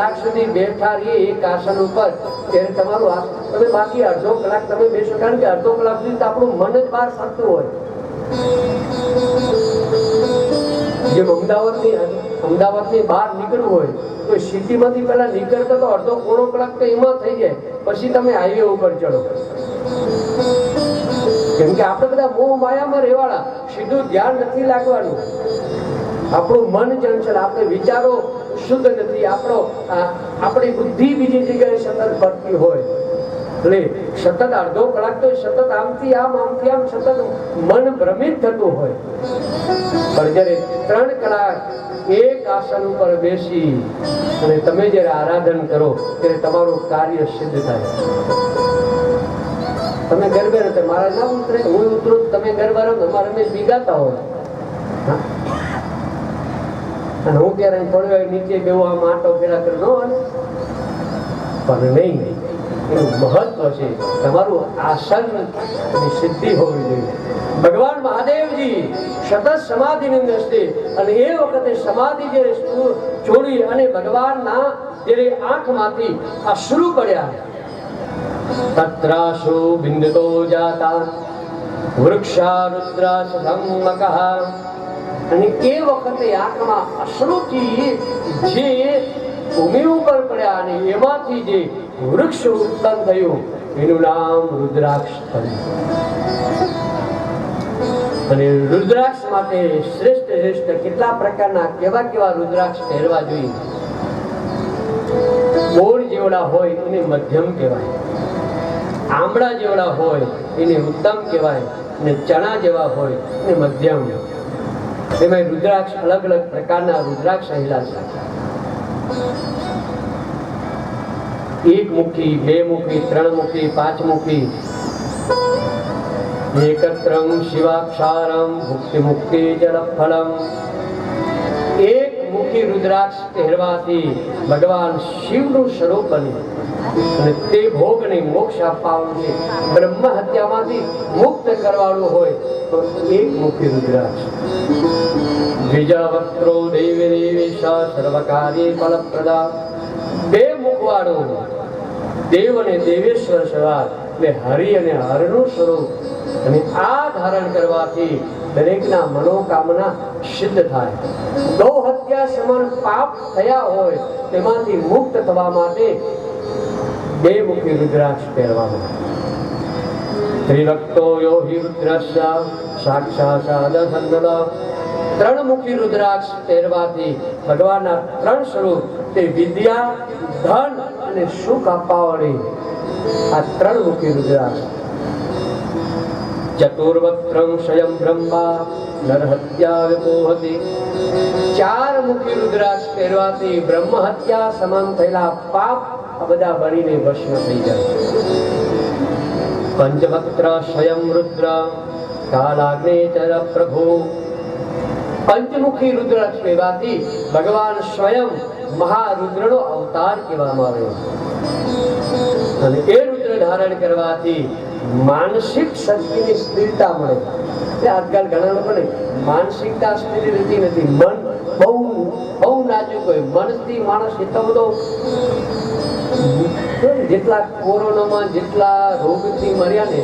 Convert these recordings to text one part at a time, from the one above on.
સુધી બેઠા રહીએ એક આસન ઉપર. ત્યારે તમારું આસ- તમે બાકી અડધો કલાક તમે બેસો. કારણ કે અડધો કલાક સુધી આપણું મન જ બહાર ફરતું હોય. જેમ અમદાવાદની અમદાવાદની બહાર નીકળવું હોય, તો સિટીમાંથી પેલા નીકળતો તો અડધો પોણો કલાક તો એમાં થઈ જાય. પછી તમે હાઈવે ઉપર ચડો. કેમ કે આપણે બધા મોહ માયામાં રહેવાળા, સીધું ધ્યાન નથી લાગવાનું. આપણું મન ચંચળ આપણે વિચારો શુદ્ધ નથી. આપણો આપણી બુદ્ધિ બીજી જગ્યાએ સતત ફરતી હોય. એટલે સતત અડધો કલાક તો સતત આમથી આમ આમથી આમ સતત મન ભ્રમિત થતું હોય. પણ જ્યારે ત્રણ કલાક એક આસન ઉપર બેસી અને તમે જ્યારે આરાધન કરો, ત્યારે તમારું કાર્ય સિદ્ધ થાય. તમે ગરબે રહેતા મારા ના ઉતરે હું ઉતરું, તમે ગરબા રમો તમારે રમેશ બીગાતા હોય. હા? અને હું ત્યારે પડ્યો નીચે બેવો આમ આટો ફેરા કરી ન? પણ નહીં, એનું મહત્વ છે, તમારું આસન સિદ્ધિ હોવી જોઈએ. ભગવાન મહાદેવજી સતત સમાધિની અંદર છે અને એ વખતે સમાધિ જે છોડી અને ભગવાનના જ્યારે આંખમાંથી અશ્રુ પડ્યા તત્રાશુ બિંદતો જાતા. નામ રુદ્રાક્ષ થયું અને રુદ્રાક્ષ માટે શ્રેષ્ઠ શ્રેષ્ઠ કેટલા પ્રકારના કેવા કેવા રુદ્રાક્ષ પહેરવા જોઈએ? બોર જેવડા હોય એને મધ્યમ કહેવાય. આંબળા જેવડા હોય, એને ઉત્તમ કહેવાય અને ચણા જેવા હોય એને મધ્યમ. એમાં રુદ્રાક્ષ અલગ અલગ પ્રકારના રુદ્રાક્ષ રહેલા છે. એક મુખી, બે મુખી, ત્રણ મુખી, પાંચ મુખી. એકત્રમ શિવાક્ષારમ, ભુક્તિ મુક્તિ જલ ફલમ એક મુખી રુદ્રાક્ષ પહેરવાથી ભગવાન શિવનું સ્વરૂપ બને. અને તે ભોગને મોક્ષ આપવાનું છે. બ્રહ્મ હત્યામાંથી મુક્ત કરવાનું હોય તો એક મુખી રુદ્રાક્ષ બીજા વક્ત્રો દેવી દેવેશ સર્વકાર્ય ફલપ્રદા. બે મુખવાળો દેવ અને દેવેશ્વર સવાર એટલે હરિ અને હરનું સ્વરૂપ. અને આ ધારણ કરવાથી દરેકના મનોકામના સિદ્ધ થાય. ગૌ હત્યા સમાન પાપ થયા હોય તેમાંથી મુક્ત થવા માટે બે મુખી રુદ્રાક્ષ પહેરવાનું. ત્રિરક્તો યો હિ રુદ્રસ્ય સાક્ષાત સંદલ ત્રણ મુખી રુદ્રાક્ષ પહેરવાથી ભગવાનના ત્રણ સ્વરૂપ, તે વિદ્યા, ધન અને સુખ આપવાવાળી આ ત્રણ મુખી રુદ્રાક્ષ. ચતુર્વક્ત્રમ સ્વયં બ્રહ્મા નરહત્યા વિપોહતિ ચાર મુખી રુદ્રાક્ષ પહેરવાથી બ્રહ્મ હત્યા સમાન થયેલા પાપ બધા બળીને ભસ્મ થઈ જાય પંચવક્ત્ર સ્વયં રુદ્ર પ્રભુ પંચમુખી રુદ્રાક્ષ કહેવાથી ભગવાન સ્વયં મહારુદ્રનો અવતાર કહેવામાં આવ્યો અને એ રુદ્ર ધારણ કરવાથી માનસિક શક્તિની સ્થિરતા મળે. આજકાલ ઘણા લોકોને માનસિકતા સ્થિતિ રહેતી નથી. મન બહુ બહુ નાજુક હોય. મનથી માણસ એટલો બધો જેટલા કોરોનામાં જેટલા રોગથી મર્યા ને,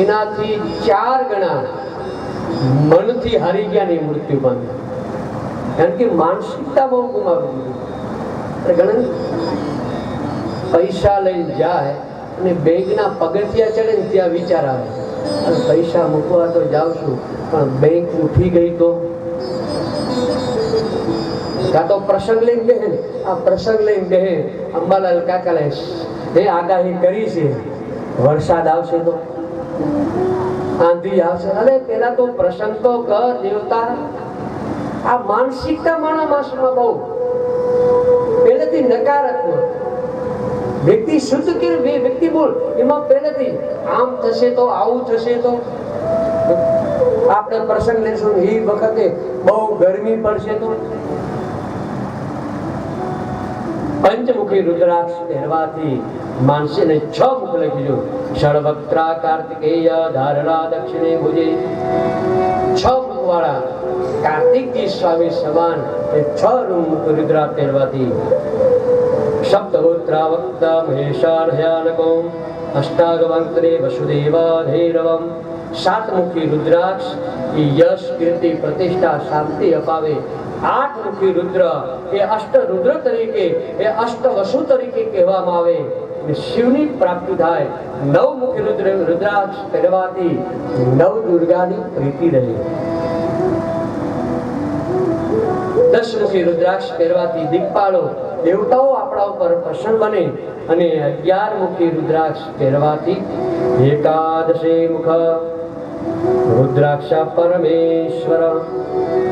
એનાથી ચાર ગણા મનથી હારી ગયા ને મૃત્યુ પામ્યા કારણ કે માનસિકતા બહુ ગુમાવી ઘણા પૈસા લઈને જાય અને બેંકના પગથિયા ચડે ને ત્યાં વિચાર આવે. અને પૈસા મૂકવા તો જાઉં છું, પણ બેંક ઉઠી ગઈ તો? કાં તો પ્રસંગ લઈને બેહે? આ પ્રસંગ લઈને બેહે. અંબાલાલ કાકાલે એ આગાહી કરી છે. વરસાદ આવશે તો? આંધી આવશે, અરે, પેલા તો પ્રસંગ તો કર, દેવતા. આ માનસિકતા માણા માસમાં બહુ. પહેલેથી નકારાત્મક. વ્યક્તિ શુદ્ધ કે વ્યક્તિ બોલ, એમાં પહેલેથી આમ થશે તો આવું થશે તો. આપણે પ્રસંગ લેશું એ વખતે બહુ ગરમી પડશે તો. પંચમુખી રુદ્રાક્ષ પહેરવાથી માનસીને છ મુખ લખીજો ષડવક્ત્રા, કાર્તિકેય, ધારણા, દક્ષિણે, ભુજે છ મુખ મુખવાળા કાર્તિકજી સ્વામી સમાન એ છ મુખ રુદ્રા પહેરવાથી સપ્તગોત્રાવક્ત મહેશાર્હ્યાનકો અષ્ટાગવંતરે વસુદેવાધૈરવમ. સાતમુખી રુદ્રાક્ષ એ યશ, કીર્તિ, પ્રતિષ્ઠા, શાંતિ અપાવે. આઠ મુખી રુદ્ર એ અષ્ટ રુદ્ર તરીકે, એ અષ્ટ વસુ તરીકે કહેવામાં આવે. અને શિવની પ્રાપ્તિ થાય. નવ મુખી રુદ્ર રુદ્રાક્ષ પહેરવાથી નવ દુર્ગાની પ્રીતિ રહે. દશમુખી રુદ્રાક્ષ પહેરવાથી દીપાળો દેવતાઓ આપણા ઉપર પ્રસન્ન બને અને અગિયાર મુખી રુદ્રાક્ષ પહેરવાથી એકાદશી મુખ રુદ્રાક્ષ પરમેશ્વર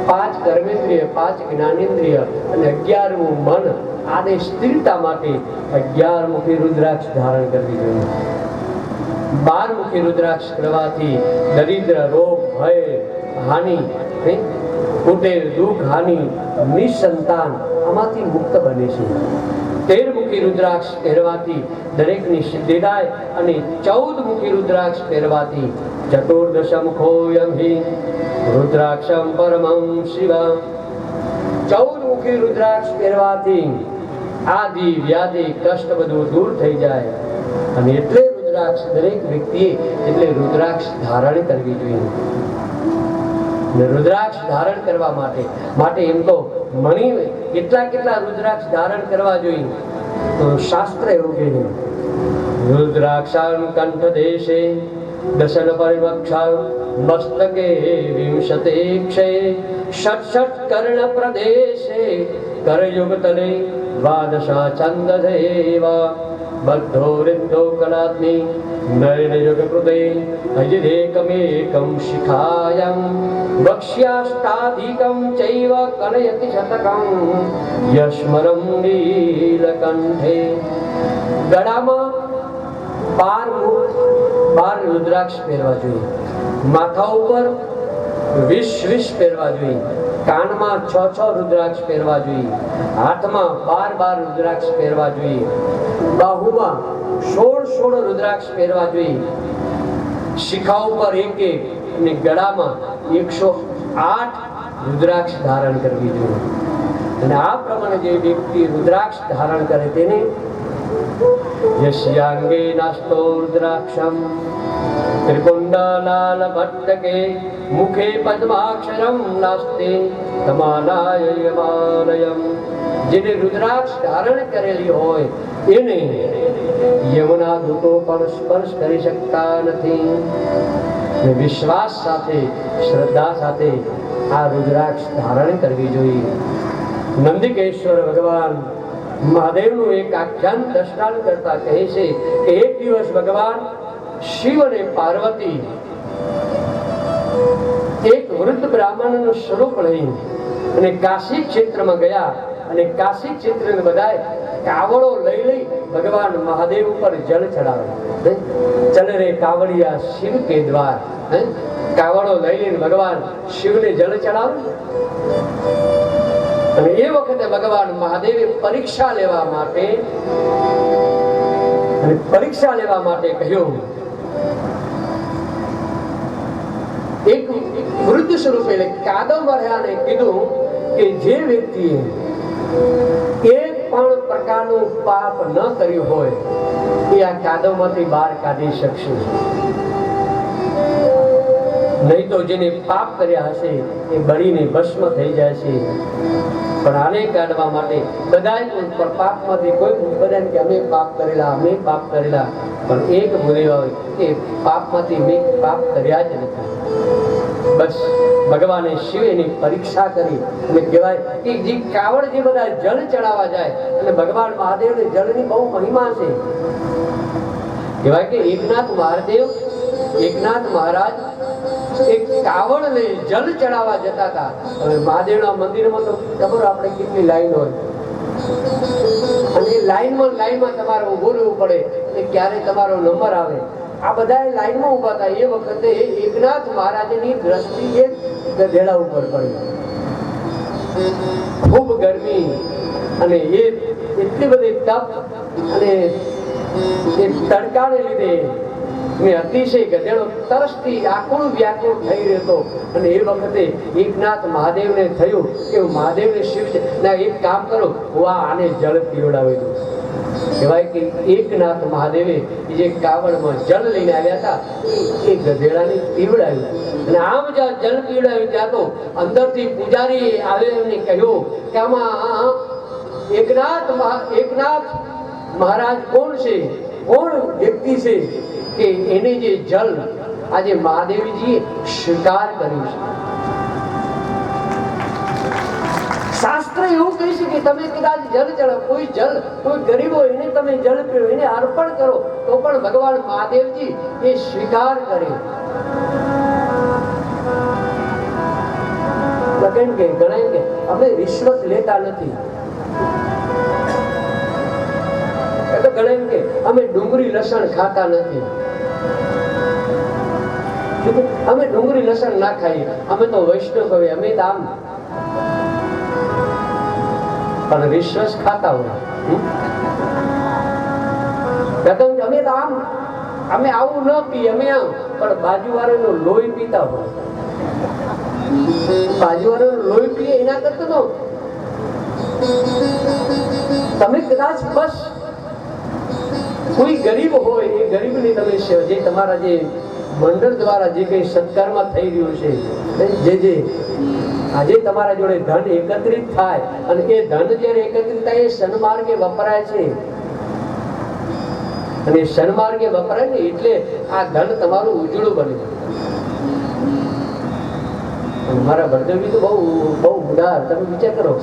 પાંચ કર્મેન્દ્રિય, પાંચ જ્ઞાનેન્દ્રિય અને અગિયારમું મન આને સ્થિરતા માટે અગિયાર મુખી રુદ્રાક્ષ ધારણ કરવી જોઈએ બાર મુખી રુદ્રાક્ષ કરવાથી દરિદ્ર, રોગ, ભય, હાનિ? કુટેર દુઃખ, હાનિ, નિસંતાન આમાંથી મુક્ત બને છે. તેર મુખી રુદ્રાક્ષ પહેરવાથી દરેકની સિદ્ધિ થાય અને ચૌદ મુખી રુદ્રાક્ષ પહેરવાથી ચતુર્દશમ ખોયમ હિ, રુદ્રાક્ષમ પરમમ શિવ ચૌદ મુખી રુદ્રાક્ષ પહેરવાથી આદિ વ્યાધિ, કષ્ટ બધું દૂર થઈ જાય. અને એટલે રુદ્રાક્ષ દરેક વ્યક્તિએ એટલે રુદ્રાક્ષ ધારણ કરવી જોઈએ. રુદ્રાક્ષ ધારણ કરવા માટે. માટે એમ તો મણી કેટલા કેટલા રુદ્રાક્ષ ધારણ કરવા જોઈએ? તો શાસ્ત્ર એવું કહે છે, રુદ્રાક્ષાન કંઠ દેશે, દશન પરિવક્ષા મસ્તકે વિંશતે ક્ષે, ષટ ષટ કર્ણ પ્રદેશે કરયુગ તલે દ્વાદશા છંદ દેવા બદ્ધો વૃદ્ધો કલાત્મી નયન યુગ કૃતે અજિદેકમેકં શિખાયં વક્ષ્યાષ્ટાધિકં ચૈવ કલયતિ શતકં યસ્મરં નીલકંઠે ગળામાં મુખ બાર રુદ્રાક્ષ પહેરવા જોઈએ માથા ઉપર વીસ વિષ પહેરવા જોઈએ. કાનમાં છ છ રુદ્રાક્ષ પહેરવા જોઈએ. હાથમાં બાર બાર રુદ્રાક્ષ પહેરવા જોઈએ. બાહુમાં સોળ સોળ રુદ્રાક્ષ પહેરવા જોઈએ. શિખા ઉપર એક એક અને ગળામાં એકસો આઠ રુદ્રાક્ષ ધારણ કરવી જોઈએ. અને આ પ્રમાણે જે વ્યક્તિ રુદ્રાક્ષ ધારણ કરે તેને યશ્યાંગે નાસ્તો રુદ્રાક્ષમ. ભટ્ટકે મુખે પદ્માક્ષરમ નાસ્તે તમાનાય યમાલયમ જેને રુદ્રાક્ષ ધારણ કરેલી હોય એને યમુના દૂતો પણ સ્પર્શ કરી શકતા નથી વિશ્વાસ સાથે શ્રદ્ધા સાથે આ રુદ્રાક્ષ ધારણ કરવી જોઈએ નંદિકેશ્વર ભગવાન મહાદેવનું એક આખ્યાન દર્શન કરતા કહે છે કે એક દિવસ ભગવાન શિવ અને પાર્વતી એક વૃદ્ધ બ્રાહ્મણનું સ્વરૂપ લઈને અને કાશી ક્ષેત્રમાં ગયા અને કાશી ક્ષેત્રના બધા કાવડો લઈ લઈ ભગવાન મહાદેવ ઉપર જળ ચડાવે ચલ રે કાવડિયા શિવ કે દ્વાર? કાવડો લઈ લઈને ભગવાન શિવને જળ ચડાવે અને એ વખતે ભગવાન મહાદેવે પરીક્ષા લેવા માટે પરીક્ષા લેવા માટે કહ્યું એક વૃદ્ધ સ્વરૂપે એટલે કાદવ મર્યાને કીધું કે જે વ્યક્તિએ એક પણ પ્રકારનું પાપ ન કર્યું હોય, એ આ કાદવમાંથી બહાર કાઢી શકશે. નહીં તો જેને પાપ કર્યા હશે, એ બળીને ભસ્મ થઈ જાય છે. પણ આને કાઢવા માટે કદાચ પણ પાપમાંથી કોઈ બધા કે અમે પાપ કરેલા, અમે પાપ કરેલા, પણ એક ભૂલે હોય કે પાપમાંથી મેં પાપ કર્યા જ નથી. બસ ભગવાને શિવ એની પરીક્ષા કરી અને કહેવાય કે જે કાવડ જે બધા જળ ચડાવવા જાય, અને ભગવાન મહાદેવને જળની બહુ મહિમા છે. કહેવાય કે એકનાથ મહાદેવ એકનાથ મહારાજ એક કાવડ લઈ જલ ચડાવવા જતા હતા. હવે મહાદેવના મંદિરમાં તો ખબર આપણે કેટલી લાઈન હોય. અને લાઈનમાં લાઈનમાં તમારે ઊભું રહેવું પડે અને ક્યારે તમારો નંબર આવે. આ બધા લાઈનમાં ઊભા હતા. એ વખતે એકનાથ મહારાજની દ્રષ્ટિ એ ગધેડા ઉપર પડી. ખૂબ ગરમી. અને એ એટલી બધી તપ અને એ તડકાને લીધે મેં અતિશય અને એ વખતે જળ પીવડાવી દઉં. કહેવાય આવ્યા એ ગધેડાને પૂજારી આવે કહ્યું કે આમાં એકનાથ એકનાથ મહારાજ કોણ છે? કોણ વ્યક્તિ છે? કે એને જે જલ આજે મહાદેવજીએ સ્વીકાર કર્યું છે. શાસ્ત્ર એવું કહે છે કે તમે કદાચ જલ ચડો, કોઈ જલ, કોઈ ગરીબ હોય એને તમે જલ પીવો એને અર્પણ કરો, તો પણ ભગવાન મહાદેવજી એ સ્વીકાર કરે. કેમ કે, ગણાય કે અમે રિશ્વત લેતા નથી. તો ઘણા એમ કે અમે ડુંગળી લસણ ખાતા નથી. અમે ડુંગળી લસણ ના ખાઈએ. અમે તો વૈષ્ણવ હવે, અમે તો આમ. પણ વિશ્વાસ ખાતા હોય. અમે તો આમ. અમે આવું ન પીએ, અમે આમ. પણ બાજુવાળાનું લોહી પીતા હોય. બાજુવાળાનું લોહી પીએ એના કરતા તો. તમે કદાચ બસ કોઈ ગરીબ હોય, એ ગરીબની તમે જે તમારા જે મંડળ દ્વારા જે કંઈ સત્કારમાં થઈ રહ્યું છે જે જે આજે તમારા જોડે ધન એકત્રિત થાય અને એ ધન જ્યારે એકત્રિત થાય, એ સન્માર્ગે વપરાય છે. અને સન્માર્ગે વપરાય ને એટલે આ ધન તમારું ઉજળું બને. મારા બળદેવજી તો બહુ બહુ ઉદાર, તમે વિચાર કરો.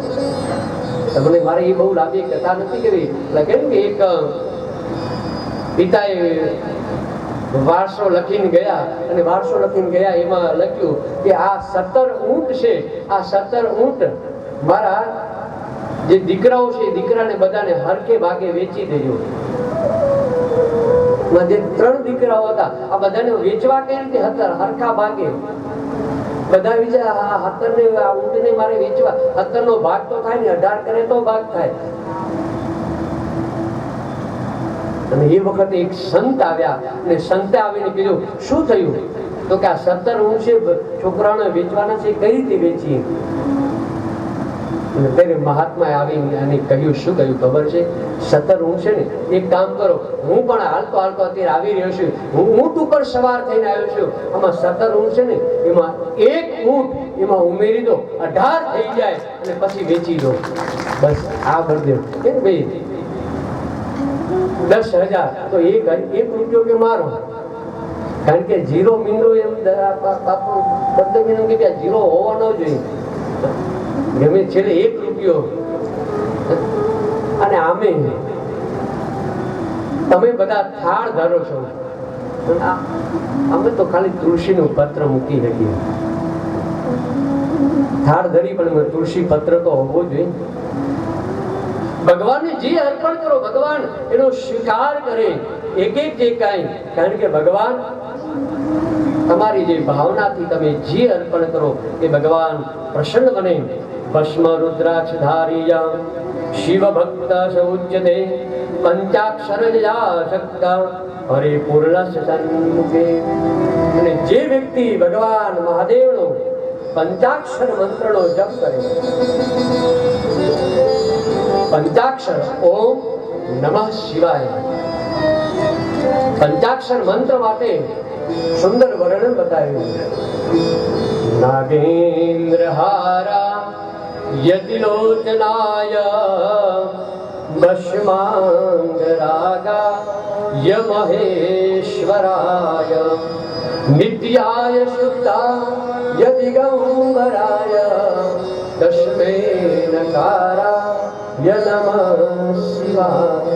તમને મારે એ બહુ લાંબી કથા નથી કરી. એટલે કેમ કે એક પિતાએ વારસો લખીને ગયા અને વારસો લખીને ગયા, એમાં લખ્યું કે આ સત્તર ઊંટ છે, આ સત્તર ઊંટ મારા જે દીકરાઓ છે દીકરાને બધાને હરકે ભાગે વેચી દેજો. જે ત્રણ દીકરાઓ હતા, આ બધાને વેચવા કઈ રીતે હતા હરખા ભાગે. બધા વિચાર, આ હતરને, આ ઊંટને મારે વેચવા. હતરનો ભાગ તો થાય ને, અઢાર કરે તો ભાગ થાય. અને એ વખતે એક સંત આવ્યા અને સંતે આવીને કીધું, શું થયું? તો કે આ સત્તર છે છોકરાઓને વેચવાના છે, કઈ રીતે વેચીએ? મહાત્માએ આવીને અને કહ્યું, શું કહ્યું ખબર છે? સત્તર હું છે ને, એક કામ કરો, હું પણ હાલતો હાલતો અત્યારે આવી રહ્યો છું, હું ઊંટ ઉપર સવાર થઈને આવ્યો છું, આમાં સત્તર ઊંટ છે ને, એમાં એક ઊંટ એમાં ઉમેરી દો, અઢાર થઈ જાય અને પછી વેચી દો. બસ, આ કરી દો. કે ભાઈ દસ હજાર. તો એક એક રૂપિયો કે મારો? કારણ કે જીરો મીંડો એમ બાપુ બધા એમ કે જીરો હોવો ન જોઈએ ગમે છેલ્લે એક રૂપિયો. અને આમે તમે બધા થાળ ધરો છો. અમે તો ખાલી તુલસીનું પત્ર મૂકી શકીએ. થાળ ધરી પણ તુલસી પત્ર તો હોવો જોઈએ ભગવાનને જે અર્પણ કરો, ભગવાન એનો સ્વીકાર કરે એક એક જે કાંઈ, કારણ કે ભગવાન તમારી જે ભાવનાથી તમે જે અર્પણ કરો, એ ભગવાન પ્રસન્ન બને. ભસ્મ રુદ્રાક્ષ ધારીયા શિવ ભક્ત સૌજ્યતે પંચાક્ષર શક્ત હરે પૂર્ણ સન્મુખે. અને જે વ્યક્તિ ભગવાન મહાદેવનો પંચાક્ષર મંત્રનો જપ કરે પંચાક્ષર ઓમ નમઃ શિવાય. પંચાક્ષર મંત્ર માટે સુંદર વર્ણન બતાવ્યું નાગેન્દ્ર હારા યતિલોચનાય ભસ્માંગ રાગા ય મહેશ્વરાય નિત્યાય શુદ્ધા યદિગંબરાય દશમે નકારા ય નમઃ શિવાય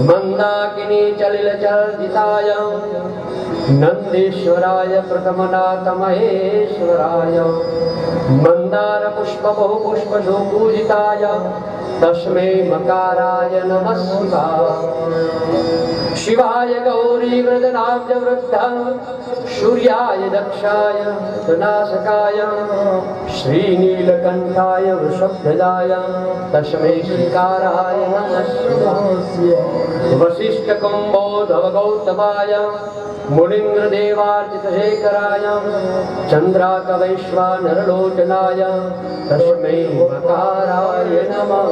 મંદાકિની ચલિલ ચર્જિતાય નંદેશ્વરાય तस्मै मकाराय नमस्कार शिवाय शिवाय गौरीव्रजनाब्जवृद्धं सूर्याय दक्षाय प्रनाशकाय श्रीनीलकण्ठाय वृषभ्रजाय तस्मै श्रीकाराय नमः शिवाय वसिष्ठकुम्बोधवगौतमाय गौतमाय मुनीन्द्रदेवार्चितशेखराय चन्द्राकवैश्वानरलोचनाय तस्मै मकाराय नमः